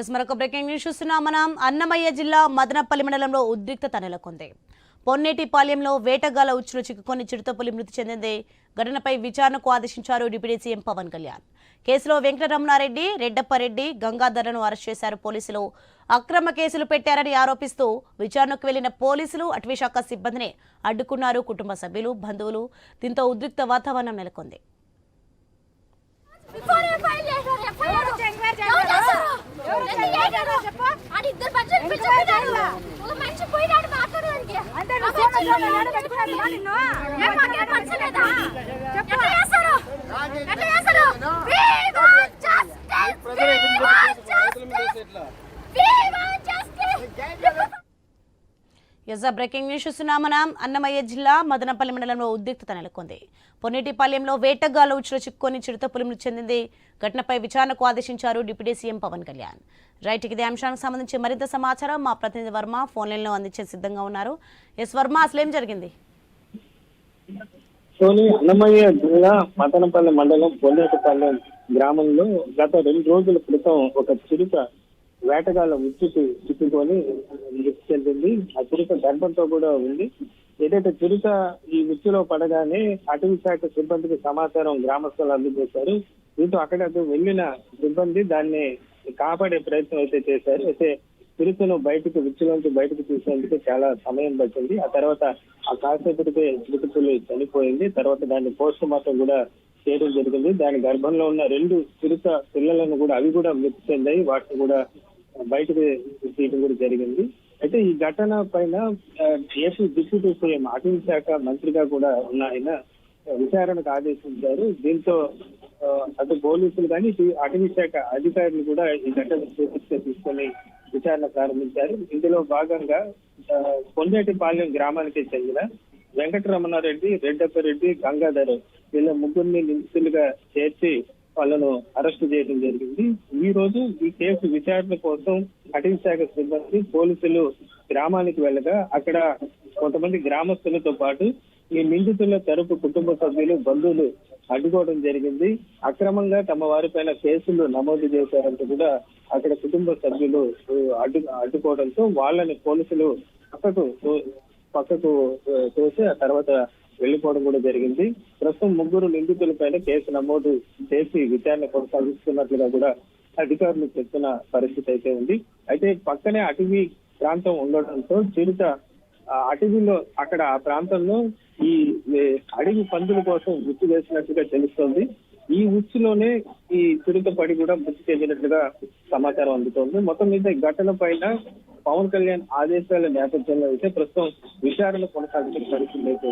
Yes మరొక breaking news చూస్తున్నాం మనం. అన్నమయ్య జిల్లా మదనపల్లి మండలంలో ఉద్రిక్తత నెలకొంది. పొన్నేటిపాలెంలో వేటగాల ఉచ్చులో చిక్కుకొని చిరుతపులి మృతి చెందింది. ఘటనపై విచారణకు ఆదేశించారు డిప్యూటీ సీఎం పవన్ కళ్యాణ్. కేసులో వెంకటరమణారెడ్డి రెడ్డప్పారెడ్డి గంగాధరను అరెస్ట్ చేశారు పోలీసులు. అక్రమ కేసులు పెట్టారని ఆరోపిస్తూ విచారణకు వెళ్ళిన పోలీసులు అటవీశాఖ సిబ్బందిని అడ్డుకున్నారు కుటుంబ సభ్యులు బంధువులు. దీంతో ఉద్రిక్త వాతావరణం నెలకొంది బిఫోర్ ఏ ఫైల్ చేశారు ఎఫ్ఐఆర్ ఎవరు చేశారు ఎందుకు చేశారు ఆడి ఇద్దరు బడ్జెట్ పిచ్చెక్కినాడు ఒక మనిషి పోయినాడు మాట్లాడడానికి. అంటే నువ్వు ఫోన్లో ఎవరు పెట్టుకున్నారా నిన్ను? ఏం మాకేం పంచలేదా ఎట్లా చేశారు ఎట్లా చేశారు We want justice! We want justice! We want justice! Yes breaking news చూస్తున్నాం మనం అన్నమయ్య జిల్లా మదనపల్లి మండలంలో ఉద్రిక్తత నెలకొంది. పొన్నేటిపాలెంలో వేటగాల ఉచ్చులో చిక్కుకొని చిరుతపులి మృతి చెందింది. ఘటనపై విచారణకు ఆదేశించారు deputy CM Pawan Kalyan. Right ఇదే అంశానికి సంబంధించి మరింత సమాచారం మా ప్రతినిధి వర్మ ఫోన్ లైన్లో అందించే సిద్ధంగా ఉన్నారు. ఎస్ వర్మ అసలు ఏం జరిగింది? సోని అన్నమయ్య జిల్లా మదనపల్లి మండలం పొన్నేటిపల్లెం గ్రామంలో గత రెండు రోజుల క్రితం ఒక చిరుత వేటగాళ్ళ ఉచ్చుకి చిక్కుకొని మృతి చెందింది. ఆ చిరుత గర్భంతో కూడా ఉంది. ఏదైతే చిరుత ఈ ఉచ్చులో పడగానే అటవీ శాఖ సిబ్బందికి సమాచారం గ్రామస్తులు అందజేశారు. దీంతో అక్కడ వెళ్ళిన సిబ్బంది దాన్ని కాపాడే ప్రయత్నం అయితే చేశారు. అయితే చిరుతను బయటకు ఉచ్చులోంచి బయటకు తీసేందుకు చాలా సమయం పట్టింది. ఆ తర్వాత ఆ కాసేపటికే చిరుతపులి చనిపోయింది. తర్వాత దాన్ని పోస్ట్ మార్టం కూడా చేయడం జరిగింది. దాని గర్భంలో ఉన్న రెండు చిరుత పిల్లలను కూడా అవి కూడా మృతి చెందాయి. వాటిని కూడా బయటకు తీయడం కూడా జరిగింది. అయితే ఈ ఘటన పైన ఏపీ డిప్యూటీ సీఎం అటవీ శాఖ మంత్రిగా కూడా ఉన్న ఆయన విచారణకు ఆదేశించారు. దీంతో అటు పోలీసులు కానీ అటవీ శాఖ అధికారులు కూడా ఈ ఘటన తీసుకొని విచారణ ప్రారంభించారు. ఇందులో భాగంగా కొండేటిపాలెం గ్రామానికి చెందిన వెంకటరమణారెడ్డి రెడ్డప్పరెడ్డి గంగాధర్ వీళ్ళ ముగ్గురిని నిందితులుగా చేర్చి వాళ్ళను అరెస్ట్ చేయడం జరిగింది. ఈ రోజు ఈ కేసు విచారణ కోసం అటవీ శాఖ సిబ్బంది పోలీసులు గ్రామానికి వెళ్ళగా అక్కడ కొంతమంది గ్రామస్తులతో పాటు ఈ నిందితుల తరపు కుటుంబ సభ్యులు బంధువులు అడ్డుకోవడం జరిగింది. అక్రమంగా తమ వారిపైన కేసులు నమోదు చేశారంటూ కూడా అక్కడ కుటుంబ సభ్యులు అడ్డు అడ్డుకోవడంతో వాళ్ళని పోలీసులు పక్కకు పక్కకు చూసి తోసి ఆ తర్వాత వెళ్ళిపోవడం కూడా జరిగింది. ప్రస్తుతం ముగ్గురు నిందితులపైన కేసు నమోదు చేసి విచారణ కొనసాగిస్తున్నట్లుగా కూడా అధికారులు చెప్తున్న పరిస్థితి అయితే ఉంది. అయితే పక్కనే అటవీ ప్రాంతం ఉండడంతో చిరుత అటవీలో అక్కడ ఆ ప్రాంతంలో ఈ అడవి పందుల కోసం ఉచ్చు వేసినట్టుగా తెలుస్తోంది. ఈ ఉచ్చులోనే ఈ చిరుత పడి కూడా మృతి చెందినట్లుగా సమాచారం అందుతోంది. మొత్తం మీద ఈ ఘటన పైన పవన్ కళ్యాణ్ ఆదేశాల నేపథ్యంలో అయితే ప్రస్తుతం విచారణ కొనసాగుతున్న పరిస్థితి అయితే